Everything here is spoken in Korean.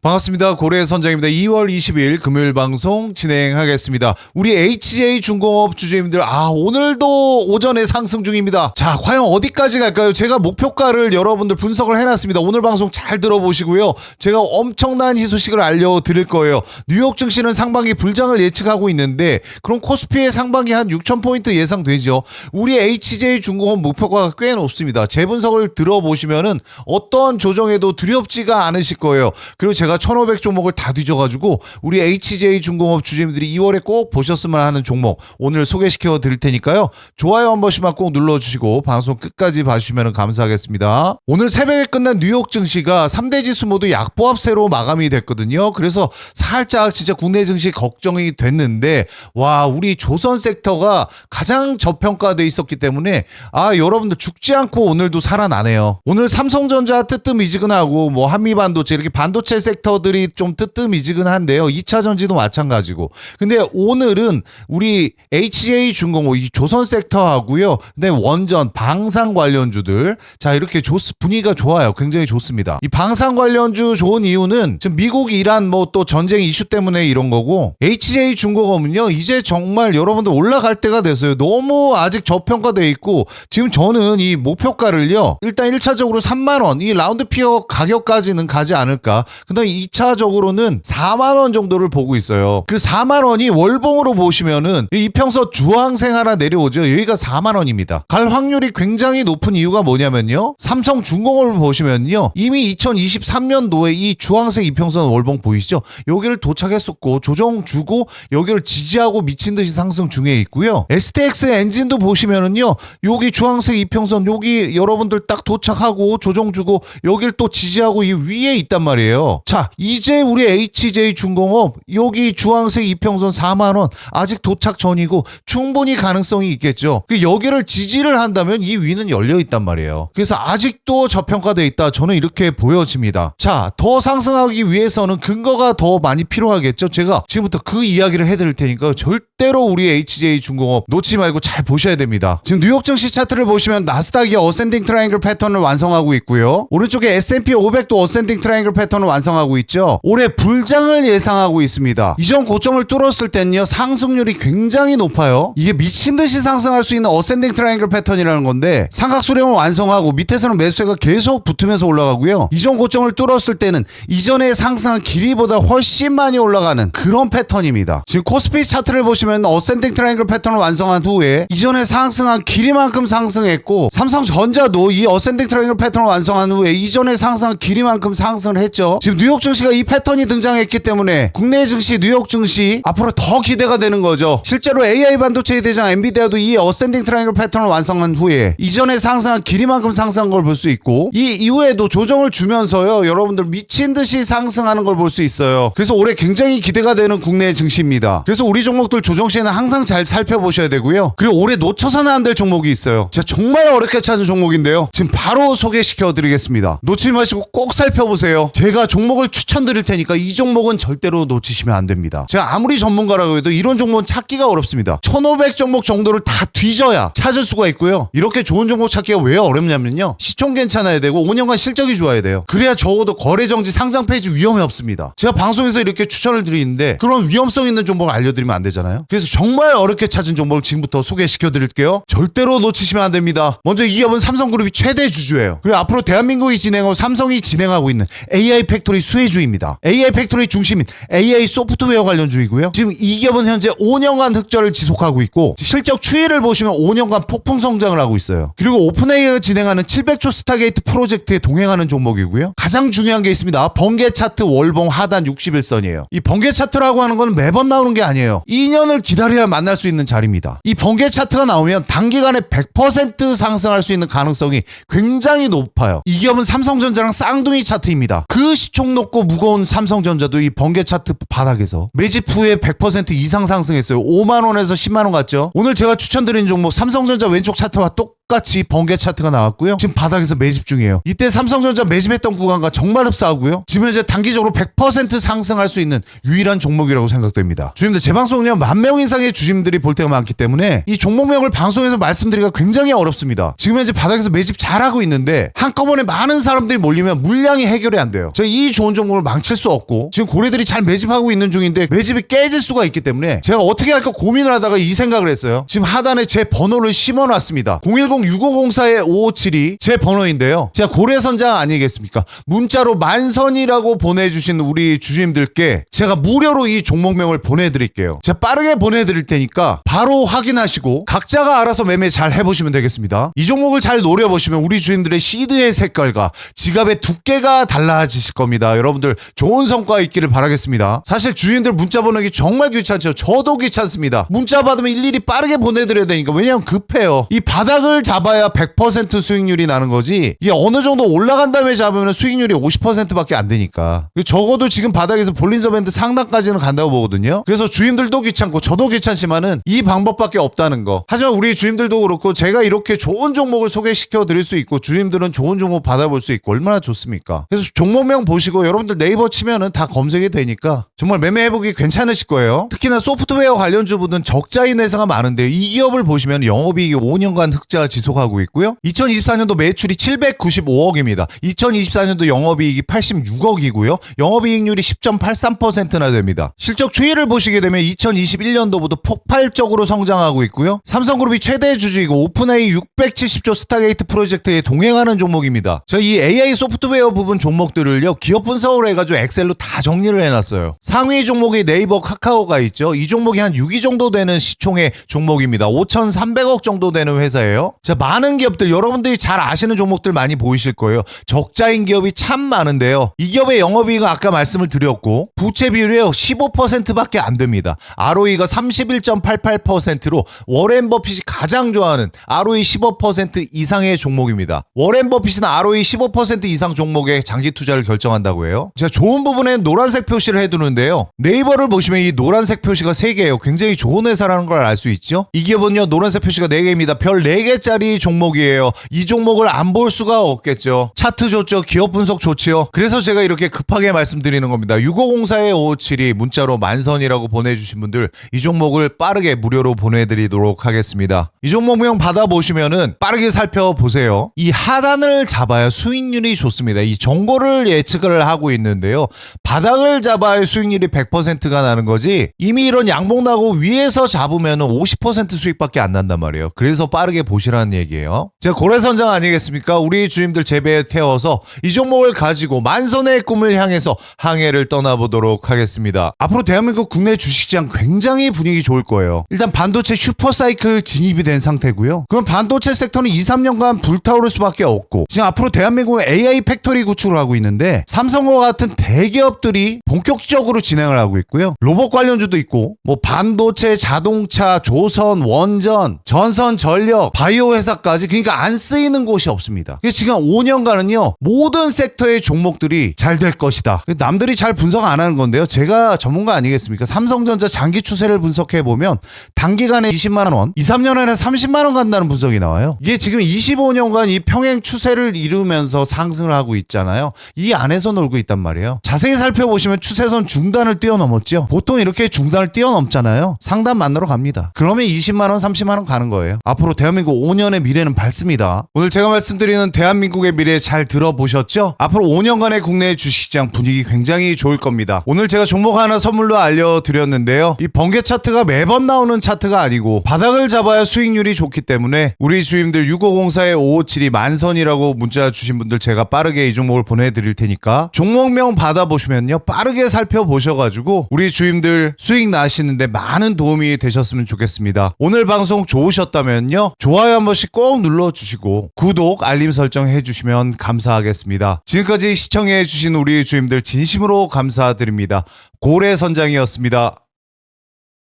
반갑습니다. 고래 선장입니다. 2월 20일 금요일 방송 진행하겠습니다. 우리 HJ 중공업 주주님들, 아, 오늘도 오전에 상승 중입니다. 자, 과연 어디까지 갈까요? 제가 목표가를 여러분들 분석을 해놨습니다. 오늘 방송 잘 들어보시고요. 제가 엄청난 희소식을 알려드릴 거예요. 뉴욕 증시는 상반기 불장을 예측하고 있는데, 그럼 코스피의 상반기 한 6,000포인트 예상되죠. 우리 HJ 중공업 목표가가 꽤 높습니다. 제 분석을 들어보시면은 어떤 조정에도 두렵지가 않으실 거예요. 그리고 제가 1500 종목을 다 뒤져가지고 우리 HJ 중공업 주주님들이 2월에 꼭 보셨으면 하는 종목 오늘 소개시켜 드릴 테니까요. 좋아요 한 번씩만 꼭 눌러주시고 방송 끝까지 봐주시면 감사하겠습니다. 오늘 새벽에 끝난 뉴욕 증시가 3대 지수 모두 약보합세로 마감이 됐거든요. 그래서 살짝 진짜 국내 증시 걱정이 됐는데 와 우리 조선 섹터가 가장 저평가돼 있었기 때문에 아 여러분들 죽지 않고 오늘도 살아나네요. 오늘 삼성전자 뜨뜻 미지근하고 뭐 한미반도체 이렇게 반도체 섹터 들이 좀 뜨뜻미지근한데요. 2차 전지도 마찬가지고. 근데 오늘은 우리 HJ 중공업 이 조선 섹터하고요. 근데 원전 방산 관련주들 자 이렇게 좋 분위기가 좋아요. 굉장히 좋습니다. 이 방산 관련주 좋은 이유는 지금 미국 이란 뭐 또 전쟁 이슈 때문에 이런 거고 HJ 중공업은요. 이제 정말 여러분들 올라갈 때가 됐어요. 너무 아직 저평가돼 있고 지금 저는 이 목표가를요. 일단 1차적으로 3만 원, 이 라운드 피어 가격까지는 가지 않을까. 그다음에 2차적으로는 4만 원 정도를 보고 있어요. 그 4만 원이 월봉으로 보시면은 이 이평선 주황색 하나 내려오죠. 여기가 4만 원입니다. 갈 확률이 굉장히 높은 이유가 뭐냐면요. 삼성 중공업을 보시면요. 이미 2023년도에 이 주황색 이평선 월봉 보이시죠? 여기를 도착했었고 조정 주고 여기를 지지하고 미친 듯이 상승 중에 있고요. STX 엔진도 보시면은요. 여기 주황색 이평선 여기 여러분들 딱 도착하고 조정 주고 여길 또 지지하고 이 위에 있단 말이에요. 자, 이제 우리 HJ 중공업 여기 주황색 이평선 4만 원 아직 도착 전이고 충분히 가능성이 있겠죠. 그 여기를 지지를 한다면 이 위는 열려 있단 말이에요. 그래서 아직도 저평가돼 있다. 저는 이렇게 보여집니다. 자, 더 상승하기 위해서는 근거가 더 많이 필요하겠죠. 제가 지금부터 그 이야기를 해드릴 테니까 절대로 우리 HJ 중공업 놓지 말고 잘 보셔야 됩니다. 지금 뉴욕 증시 차트를 보시면 나스닥이 어센딩 트라이앵글 패턴을 완성하고 있고요. 오른쪽에 S&P 500도 어센딩 트라이앵글 패턴을 완성하고 있죠. 올해 불장을 예상하고 있습니다. 이전 고점을 뚫었을 때는요 상승률이 굉장히 높아요. 이게 미친 듯이 상승할 수 있는 어센딩 트라이앵글 패턴이라는 건데 삼각 수렴을 완성하고 밑에서는 매수세가 계속 붙으면서 올라가고요. 이전 고점을 뚫었을 때는 이전에 상승한 길이보다 훨씬 많이 올라가는 그런 패턴입니다. 지금 코스피 차트를 보시면 어센딩 트라이앵글 패턴을 완성한 후에 이전에 상승한 길이만큼 상승했고 삼성전자도 이 어센딩 트라이앵글 패턴을 완성한 후에 이전에 상승한 길이만큼 상승을 했죠. 지금 뉴욕 증시가 이 패턴이 등장했기 때문에 국내 증시, 뉴욕 증시 앞으로 더 기대가 되는 거죠. 실제로 AI 반도체의 대장 엔비디아도 이 어센딩 트라이앵글 패턴을 완성한 후에 이전에 상승한 길이만큼 상승한 걸 볼 수 있고 이 이후에도 조정을 주면서요. 여러분들 미친 듯이 상승하는 걸 볼 수 있어요. 그래서 올해 굉장히 기대가 되는 국내 증시입니다. 그래서 우리 종목들 조정 시에는 항상 잘 살펴보셔야 되고요. 그리고 올해 놓쳐서는 안 될 종목이 있어요. 제가 정말 어렵게 찾은 종목인데요. 지금 바로 소개시켜 드리겠습니다. 놓치지 마시고 꼭 살펴보세요. 제가 종목을 추천드릴 테니까 이 종목은 절대로 놓치시면 안 됩니다. 제가 아무리 전문가라고 해도 이런 종목은 찾기가 어렵습니다. 1500 종목 정도를 다 뒤져야 찾을 수가 있고요. 이렇게 좋은 종목 찾기가 왜 어렵냐면요. 시총 괜찮아야 되고 5년간 실적이 좋아야 돼요. 그래야 적어도 거래 정지 상장 페이지 위험이 없습니다. 제가 방송에서 이렇게 추천을 드리는데 그런 위험성 있는 종목을 알려드리면 안 되잖아요. 그래서 정말 어렵게 찾은 종목을 지금부터 소개시켜 드릴게요. 절대로 놓치시면 안 됩니다. 먼저 이 기업은 삼성그룹이 최대 주주예요. 그리고 앞으로 대한민국이 진행하고 삼성이 진행하고 있는 AI 팩토리 수혜주입니다. AI 팩토리 중심인 AI 소프트웨어 관련주이고요. 지금 이 기업은 현재 5년간 흑자를 지속하고 있고 실적 추이를 보시면 5년간 폭풍 성장을 하고 있어요. 그리고 오픈AI가 진행하는 700초 스타게이트 프로젝트에 동행하는 종목이고요. 가장 중요한 게 있습니다. 번개 차트 월봉 하단 61선이에요. 이 번개 차트라고 하는 건 매번 나오는 게 아니에요. 2년을 기다려야 만날 수 있는 자리입니다. 이 번개 차트가 나오면 단기간에 100% 상승할 수 있는 가능성이 굉장히 높아요. 이 기업은 삼성전자랑 쌍둥이 차트입니다. 그 시총 높고 무거운 삼성전자도 이 번개 차트 바닥에서 매집 후에 100% 이상 상승했어요. 5만 원에서 10만 원 갔죠. 오늘 제가 추천드린 종목 삼성전자 왼쪽 차트와 똑 똑같이 번개 차트가 나왔고요. 지금 바닥에서 매집 중이에요. 이때 삼성전자 매집했던 구간과 정말 흡사하고요. 지금 현재 단기적으로 100% 상승할 수 있는 유일한 종목이라고 생각됩니다. 주님들 제 방송은요 만명 이상의 주님들이 볼 때가 많기 때문에 이 종목명을 방송에서 말씀드리기가 굉장히 어렵습니다. 지금 현재 바닥에서 매집 잘하고 있는데 한꺼번에 많은 사람들이 몰리면 물량이 해결이 안 돼요. 제가 이 좋은 종목을 망칠 수 없고 지금 고래들이 잘 매집하고 있는 중인데 매집이 깨질 수가 있기 때문에 제가 어떻게 할까 고민을 하다가 이 생각을 했어요. 지금 하단에 제 번호를 심어놨습니다. 010-6504-5572 제 번호인데요. 제가 고래선장 아니겠습니까? 문자로 만선이라고 보내주신 우리 주주님들께 제가 무료로 이 종목명을 보내드릴게요. 제가 빠르게 보내드릴 테니까 바로 확인하시고 각자가 알아서 매매 잘 해보시면 되겠습니다. 이 종목을 잘 노려보시면 우리 주인들의 시드의 색깔과 지갑의 두께가 달라지실 겁니다. 여러분들 좋은 성과 있기를 바라겠습니다. 사실 주인들 문자 보내기 정말 귀찮죠. 저도 귀찮습니다. 문자 받으면 일일이 빠르게 보내드려야 되니까 왜냐면 급해요. 이 바닥을 잡아야 100% 수익률이 나는 거지 이게 어느 정도 올라간 다음에 잡으면 수익률이 50%밖에 안 되니까 적어도 지금 바닥에서 볼린저 밴드 상단까지는 간다고 보거든요. 그래서 주인들도 귀찮고 저도 귀찮지만은 이 방법밖에 없다는 거. 하지만 우리 주인들도 그렇고 제가 이렇게 좋은 종목을 소개시켜 드릴 수 있고 주인들은 좋은 종목 받아볼 수 있고 얼마나 좋습니까? 그래서 종목명 보시고 여러분들 네이버 치면은 다 검색이 되니까 정말 매매해보기 괜찮으실 거예요. 특히나 소프트웨어 관련주분은 적자인 회사가 많은데 이 기업을 보시면 영업이익이 5년간 흑자 지 속하고 있고요. 2024년도 매출이 795억입니다. 2024년도 영업이익이 86억이고요. 영업이익률이 10.83%나 됩니다. 실적 추이를 보시게 되면 2021년도부터 폭발적으로 성장하고 있고요. 삼성그룹이 최대 주주이고 오픈AI 670조 스타게이트 프로젝트에 동행하는 종목입니다. 저희 이 AI 소프트웨어 부분 종목들을요 기업 분석을 해가지고 엑셀로 다 정리를 해놨어요. 상위 종목이 네이버 카카오가 있죠. 이 종목이 한 6위 정도 되는 시총의 종목입니다. 5,300억 정도 되는 회사예요. 자 많은 기업들 여러분들이 잘 아시는 종목들 많이 보이실 거예요. 적자인 기업이 참 많은데요. 이 기업의 영업이익은 아까 말씀을 드렸고 부채 비율이요 15%밖에 안 됩니다. ROE가 31.88%로 워렌 버핏이 가장 좋아하는 ROE 15% 이상의 종목입니다. 워렌 버핏은 ROE 15% 이상 종목에 장기 투자를 결정한다고 해요. 제가 좋은 부분에 노란색 표시를 해두는데요. 네이버를 보시면 이 노란색 표시가 3개예요. 굉장히 좋은 회사라는 걸 알 수 있죠. 이 기업은요 노란색 표시가 4개입니다. 별 4개짜리 종목이에요. 이 종목을 안 볼 수가 없겠죠. 차트 좋죠. 기업 분석 좋지요. 그래서 제가 이렇게 급하게 말씀드리는 겁니다. 6504-5572 문자로 만선이라고 보내주신 분들 이 종목을 빠르게 무료로 보내드리도록 하겠습니다. 이 종목명 받아보시면은 빠르게 살펴보세요. 이 하단을 잡아야 수익률이 좋습니다. 이 정보를 예측을 하고 있는데요. 바닥을 잡아야 수익률이 100%가 나는 거지 이미 이런 양봉 나고 위에서 잡으면 50% 수익밖에 안 난단 말이에요. 그래서 빠르게 보시라 는 얘기예요. 제가 고래선장 아니겠습니까? 우리 주임들 재배에 태워서 이 종목을 가지고 만선의 꿈을 향해서 항해를 떠나보도록 하겠습니다. 앞으로 대한민국 국내 주식시장 굉장히 분위기 좋을 거예요. 일단 반도체 슈퍼사이클 진입이 된 상태고요. 그럼 반도체 섹터는 2, 3년간 불타오를 수밖에 없고 지금 앞으로 대한민국은 AI 팩토리 구축을 하고 있는데 삼성과 같은 대기업들이 본격적으로 진행을 하고 있고요. 로봇 관련주도 있고 뭐 반도체, 자동차, 조선, 원전, 전선, 전력, 바이오 회사까지 그러니까 안 쓰이는 곳이 없습니다. 지금 5년간은요 모든 섹터의 종목들이 잘 될 것이다. 남들이 잘 분석 안 하는 건데요. 제가 전문가 아니겠습니까? 삼성전자 장기 추세를 분석해 보면 단기간에 20만 원, 2, 3년 안에 30만 원 간다는 분석이 나와요. 이게 지금 25년간 이 평행 추세를 이루면서 상승을 하고 있잖아요. 이 안에서 놀고 있단 말이에요. 자세히 살펴보시면 추세선 중단을 뛰어넘었죠. 보통 이렇게 중단을 뛰어넘잖아요. 상단 만나러 갑니다. 그러면 20만 원, 30만 원 가는 거예요. 앞으로 대한민국 5년 의 미래는 밝습니다. 오늘 제가 말씀드리는 대한민국의 미래 잘 들어보셨죠? 앞으로 5년간의 국내 주식시장 분위기 굉장히 좋을 겁니다. 오늘 제가 종목 하나 선물로 알려드렸는데요. 이 번개 차트가 매번 나오는 차트가 아니고 바닥을 잡아야 수익률이 좋기 때문에 우리 주임들 6504-5572 만선이라고 문자 주신 분들 제가 빠르게 이 종목을 보내드릴 테니까 종목명 받아보시면요. 빠르게 살펴보셔가지고 우리 주임들 수익 나시는데 많은 도움이 되셨으면 좋겠습니다. 오늘 방송 좋으셨다면요. 좋아요 한 번씩 꼭 눌러주시고 구독, 알림 설정 해주시면 감사하겠습니다. 지금까지 시청해주신 우리 주임들 진심으로 감사드립니다. 고래 선장이었습니다.